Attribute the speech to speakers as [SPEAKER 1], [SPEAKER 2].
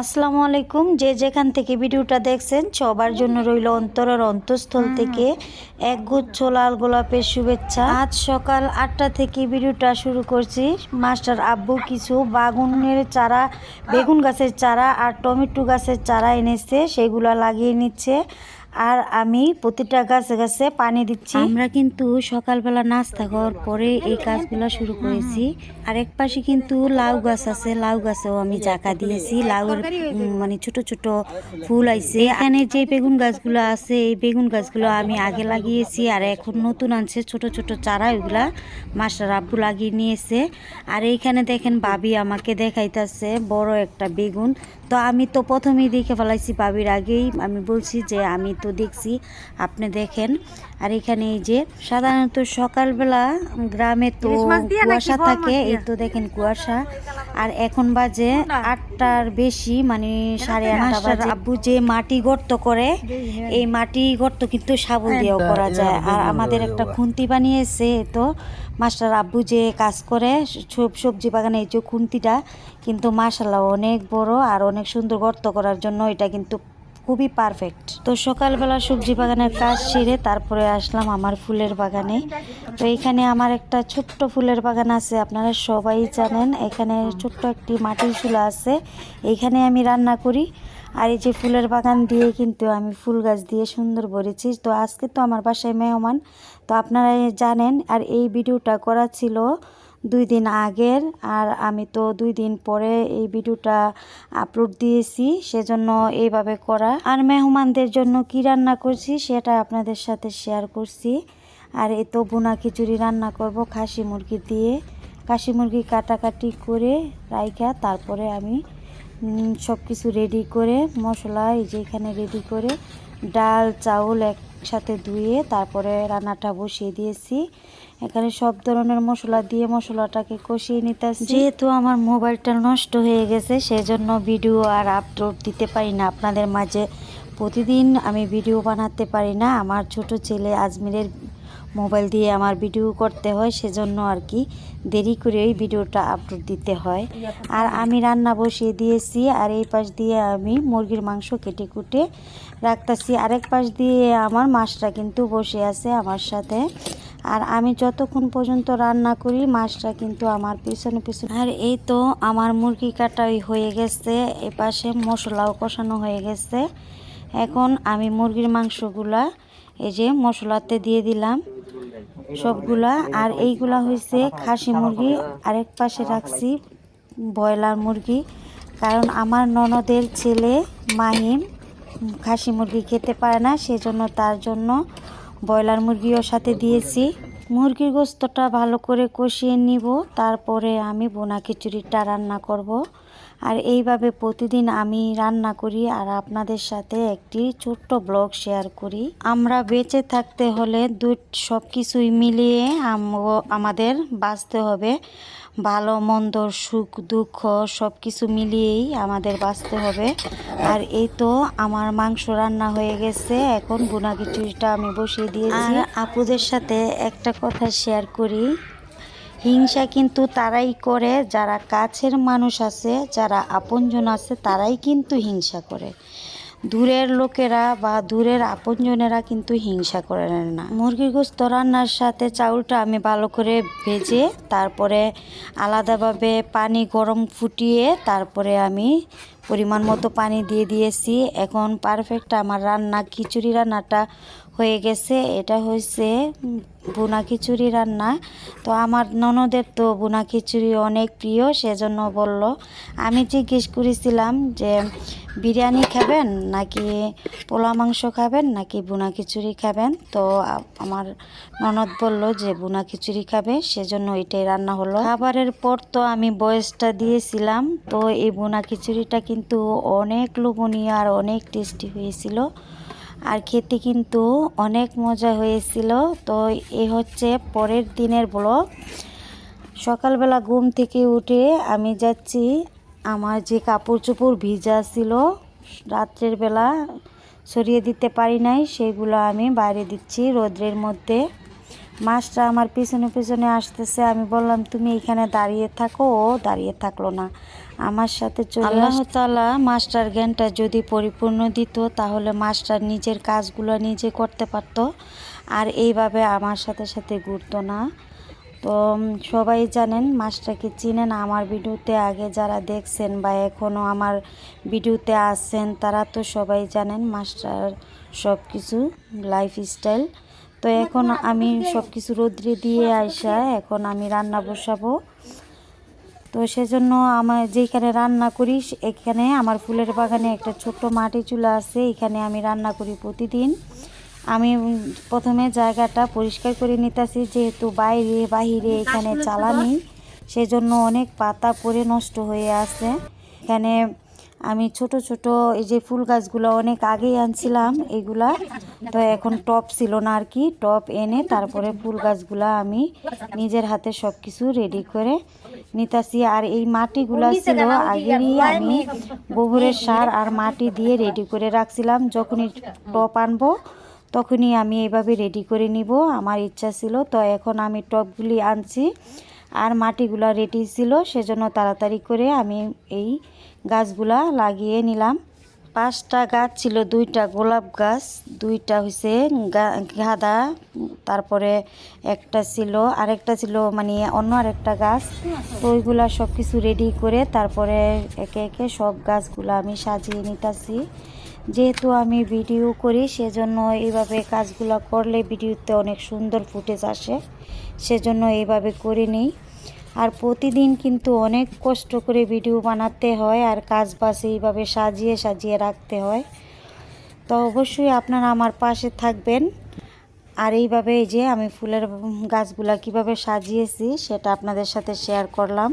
[SPEAKER 1] আসসালামু আলাইকুম। যে যেখান থেকে ভিডিওটা দেখছেন সবার জন্য রইল অন্তরের অন্তঃস্থল থেকে এক গুচ্ছ লাল গোলাপের শুভেচ্ছা। আজ সকাল আটটা থেকে ভিডিওটা শুরু করছি। মাস্টার আব্বু কিছু বাগুনের চারা বেগুন গাছের চারা আর টমেটো গাছের চারা এনেছে সেগুলো লাগিয়ে নিচ্ছে। আর আমি প্রতিটা গাছে গাছে পানি দিচ্ছি। আমরা কিন্তু সকালবেলা নাস্তা খাওয়ার পরে এই কাজগুলো শুরু করেছি। আর এক পাশে কিন্তু লাউ গাছ আছে, লাউ গাছেও আমি জাকা দিয়েছি। লাউয়ের মানে ছোট ছোট ফুল আইছে। এখানে যে বেগুন গাছগুলো আছে, এই বেগুন গাছগুলো আমি আগে লাগিয়েছি আর এখন নতুন আনছে ছোট ছোট চারা, ওইগুলা মাস্টার আব্বু লাগিয়ে নিয়েছে। আর এইখানে দেখেন বাবি আমাকে দেখাইতেছে, বড় একটা বেগুন। তো আমি তো প্রথমেই দেখে ফেলাইছি পাবির আগেই। আমি বলছি যে, আমি তো দেখছি। আপনি দেখেন। আর এখানে এই যে সাধারণত সকালবেলা গ্রামে তো কুয়াশা থাকে এই তো দেখেন কুয়াশা। আর এখন বাজে আটটার বেশি মানে সাড়ে আটটা বাজে। আব্বু যে মাটি গর্ত করে এই মাটি গর্ত কিন্তু সাবল দিয়েও করা যায়। আর আমাদের একটা খুন্তি বানিয়েছে তো। মাস্টার আব্বু যে কাজ করে সব সবজি বাগানে এই যে খুন্তিটা কিন্তু মাসাল্লাহ অনেক বড় আর অনেক সুন্দর গর্ত করার জন্য এটা কিন্তু খুবই পারফেক্ট তো সকালবেলা সবজি বাগানের কাজ সেরে তারপরে আসলাম আমার ফুলের বাগানে। তো এখানে আমার একটা ছোট্ট ফুলের বাগান আছে, আপনারা সবাই জানেন। এখানে ছোট্ট একটি মাটির চুলা আছে এইখানে আমি রান্না করি। আর এই যে ফুলের বাগান দিয়ে কিন্তু আমি ফুল গাছ দিয়ে সুন্দর ভরেছি তো আজকে তো আমার বাসায় মেহমান, তো আপনারা জানেন। আর এই ভিডিওটা করা ছিল দুই দিন আগের আর আমি তো দুই দিন পরে এই ভিডিওটা আপলোড দিয়েছি, সেজন্য এইভাবে করা। আর মেহমানদের জন্য কি রান্না করছি সেটা আপনাদের সাথে শেয়ার করছি। আর এই তো বোনা খিচুড়ি রান্না করব খাসি মুরগি দিয়ে। খাসি মুরগি কাটাকাটি করে রাইখা, তারপরে আমি সব কিছু রেডি করে, মশলা এই যে এখানে রেডি করে, ডাল, চাউল একসাথে ধুয়ে তারপরে রান্নাটা বসিয়ে দিয়েছি। এখানে সব ধরনের মশলা দিয়ে মশলাটাকে কষিয়ে নিতেছি। যেহেতু আমার মোবাইলটা নষ্ট হয়ে গেছে, সেজন্য ভিডিও আর আপলোড দিতে পারি না। আপনাদের মাঝে প্রতিদিন আমি ভিডিও বানাতে পারি না। আমার ছোট ছেলে আজমিরের মোবাইল দিয়ে আমার ভিডিও করতে হয়, সেজন্য আর কি দেরি করে ওই ভিডিওটা আপলোড দিতে হয়। আর আমি রান্না বসিয়ে দিয়েছি, আর এই পাশ দিয়ে আমি মুরগির মাংস কেটে কুটে রাখতেছি। আরেক পাশ দিয়ে আমার মাছটা কিন্তু বসে আছে আমার সাথে। আর আমি যতক্ষণ পর্যন্ত রান্না করি, মাছটা কিন্তু আমার পিছনে পিছনে। আর এই তো আমার মুরগি কাটাই হয়ে গেছে এ পাশে মশলাও কষানো হয়ে গেছে। এখন আমি মুরগির মাংসগুলা, এই যে মশলাতে দিয়ে দিলাম সবগুলা। আর এইগুলা হয়েছে খাসি মুরগি, আরেক পাশে রাখছি ব্রয়লার মুরগি। কারণ আমার ননদের ছেলে মাহিম খাসি মুরগি খেতে পারে না, সেজন্য তার জন্য ব্রয়লার মুরগিও সাথে দিয়েছি। মুরগির গোস্তটা ভালো করে কষিয়ে নিব, তারপরে আমি বোনা খিচুড়িটা রান্না করব। আর এইভাবে প্রতিদিন আমি রান্না করি আর আপনাদের সাথে একটি ছোট্ট ব্লগ শেয়ার করি। আমরা বেঁচে থাকতে হলে দুই সব কিছুই মিলিয়ে আম- আমাদের বাঁচতে হবে। ভালো, মন্দ, সুখ, দুঃখ সব কিছু মিলিয়েই আমাদের বাঁচতে হবে। আর এই তো আমার মাংস রান্না হয়ে গেছে। এখন বোনা খিচুড়িটা আমি বসিয়ে দিয়েছি। আপুদের সাথে একটা কথা শেয়ার করি। হিংসা কিন্তু তারাই করে, যারা কাছের মানুষ আছে, যারা আপনজন আছে, তারাই কিন্তু হিংসা করে। দূরের লোকেরা বা দূরের আপনজনেরা কিন্তু হিংসা করে না। মুরগির গোস্ত রান্নার সাথে চাউলটা আমি ভালো করে ভেজে, তারপরে আলাদাভাবে পানি গরম ফুটিয়ে, তারপরে আমি পরিমাণ মতো পানি দিয়ে দিয়েছি। এখন পারফেক্ট আমার রান্না, খিচুড়ি রান্নাটা হয়ে গেছে। এটা হয়েছে বোনা খিচুড়ি রান্না। তো আমার ননদের তো বোনা খিচুড়ি অনেক প্রিয়, সেজন্য বলল, আমি জিজ্ঞেস করেছিলাম যে, বিরিয়ানি খাবেন নাকি পোলা মাংস খাবেন নাকি বুনা খিচুড়ি খাবেন? তো আমার ননদ বলল যে বোনা খিচুড়ি খাবে, সেজন্য এটাই রান্না হলো। খাবারের পর তো আমি বয়সটা দিয়েছিলাম, তো এই বোনা খিচুড়িটা কিন্তু অনেক লোভনীয় আর অনেক টেস্টি হয়েছিল। আর খেতে কিন্তু অনেক মজা হয়েছিল। তো এ হচ্ছে পরের দিনের ব্লগ। সকালবেলা ঘুম থেকে উঠে আমি যাচ্ছি, আমার যে কাপড় চোপড় ভিজা ছিল, রাত্রের বেলা সরিয়ে দিতে পারি নাই, সেগুলো আমি বাইরে দিচ্ছি রোদ্রের মধ্যে। মাছটা আমার পিছনে পিছনে আসতেছে, আমি বললাম, তুমি এখানে দাঁড়িয়ে থাকো। ও দাঁড়িয়ে থাকল না। আমার সাথে চলে আল্লাহ তালা মাস্টার জ্ঞানটা যদি পরিপূর্ণ দিত তাহলে মাস্টার নিজের কাজগুলো নিজে করতে পারতো। আর এইভাবে আমার সাথে সাথে ঘুরতো না। তো সবাই জানেন মাস্টারকে চিনেন। আমার ভিডিওতে আগে যারা দেখছেন বা এখনও আমার ভিডিওতে আসছেন তারা তো সবাই জানেন মাস্টার সব কিছু লাইফস্টাইল তো এখন আমি সব কিছু রোদ্রে দিয়ে আইসা এখন আমি রান্না বসাবো। তো সেজন্য আমার যেখানে রান্না করি, এখানে আমার ফুলের বাগানে একটা ছোট্ট মাটি চুলা আছে, এখানে আমি রান্না করি প্রতিদিন। আমি প্রথমে জায়গাটা পরিষ্কার করে নিতেছি, যেহেতু বাইরে, বাহিরে এখানে জ্বালানি, সেজন্য অনেক পাতা পড়ে নষ্ট হয়ে আছে। এখানে আমি ছোট ছোট এই যে ফুল গাছগুলো অনেক আগেই আনছিলাম, এগুলা তো এখন টপ ছিল না আর কি, টপ এনে তারপরে ফুল গাছগুলা আমি নিজের হাতে সব কিছু রেডি করে নিতাছি আর এই মাটিগুলা ছিল আগেরই আমি গোবরের সার আর মাটি দিয়ে রেডি করে রাখছিলাম। যখনই টপ আনব তখনই আমি এইভাবে রেডি করে নিব। আমার ইচ্ছা ছিল তো এখন আমি টপগুলি আনছি আর মাটিগুলো রেডি ছিল সেজন্য তাড়াতাড়ি করে আমি এই গাছগুলা লাগিয়ে নিলাম। পাঁচটা গাছ ছিল, দুইটা গোলাপ গাছ, দুইটা হয়েছে গাঁদা, তারপরে একটা ছিল, আরেকটা ছিল মানে অন্য আরেকটা গাছ। তো ওইগুলা সব কিছু রেডি করে তারপরে একে একে সব গাছগুলো আমি সাজিয়ে নিতেছি। যেহেতু আমি ভিডিও করি, সেজন্য এইভাবে কাজগুলো করলে ভিডিওতে অনেক সুন্দর ফুটেজ আসে। সেজন্য এইভাবে করে নিই। আর প্রতিদিন কিন্তু অনেক কষ্ট করে ভিডিও বানাতে হয় আর কাজ বাস এইভাবে সাজিয়ে সাজিয়ে রাখতে হয়। তো অবশ্যই আপনারা আমার পাশে থাকবেন। আর এইভাবে এই যে আমি ফুলের গাছগুলা কীভাবে সাজিয়েছি সেটা আপনাদের সাথে শেয়ার করলাম।